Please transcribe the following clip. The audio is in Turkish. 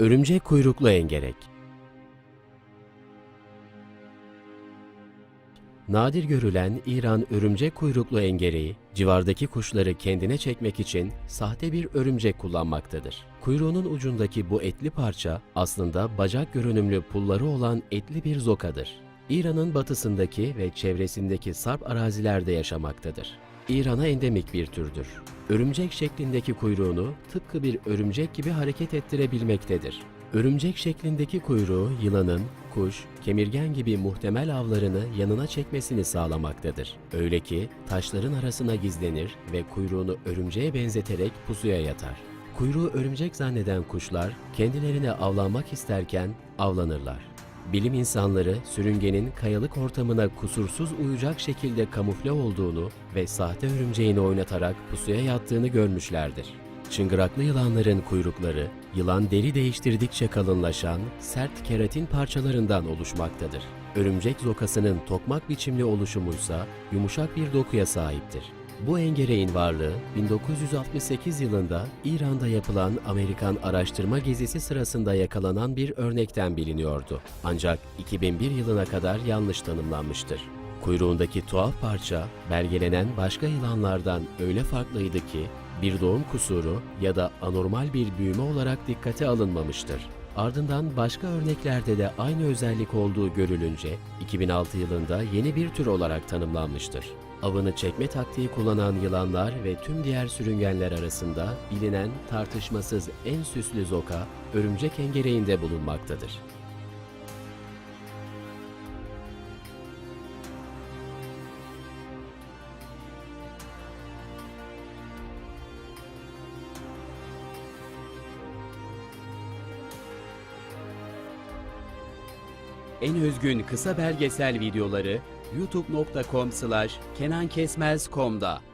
Örümcek kuyruklu engerek. Nadir görülen İran örümcek kuyruklu engereği, civardaki kuşları kendine çekmek için sahte bir örümcek kullanmaktadır. Kuyruğunun ucundaki bu etli parça aslında bacak görünümlü pulları olan etli bir zokadır. İran'ın batısındaki ve çevresindeki sarp arazilerde yaşamaktadır. İran'a endemik bir türdür. Örümcek şeklindeki kuyruğunu tıpkı bir örümcek gibi hareket ettirebilmektedir. Örümcek şeklindeki kuyruğu yılanın, kuş, kemirgen gibi muhtemel avlarını yanına çekmesini sağlamaktadır. Öyle ki taşların arasına gizlenir ve kuyruğunu örümceğe benzeterek pusuya yatar. Kuyruğu örümcek zanneden kuşlar kendilerine avlanmak isterken avlanırlar. Bilim insanları sürüngenin kayalık ortamına kusursuz uyacak şekilde kamufle olduğunu ve sahte örümceğini oynatarak pusuya yattığını görmüşlerdir. Çıngıraklı yılanların kuyrukları, yılan deri değiştirdikçe kalınlaşan sert keratin parçalarından oluşmaktadır. Örümcek zokasının tokmak biçimli oluşumuysa yumuşak bir dokuya sahiptir. Bu engereğin varlığı 1968 yılında İran'da yapılan Amerikan araştırma gezisi sırasında yakalanan bir örnekten biliniyordu. Ancak 2001 yılına kadar yanlış tanımlanmıştır. Kuyruğundaki tuhaf parça belgelenen başka yılanlardan öyle farklıydı ki bir doğum kusuru ya da anormal bir büyüme olarak dikkate alınmamıştır. Ardından başka örneklerde de aynı özellik olduğu görülünce 2006 yılında yeni bir tür olarak tanımlanmıştır. Avını çekme taktiği kullanan yılanlar ve tüm diğer sürüngenler arasında bilinen tartışmasız en süslü zoka örümcek engereğinde bulunmaktadır. En özgün kısa belgesel videoları youtube.com/kenankesmez.com'da.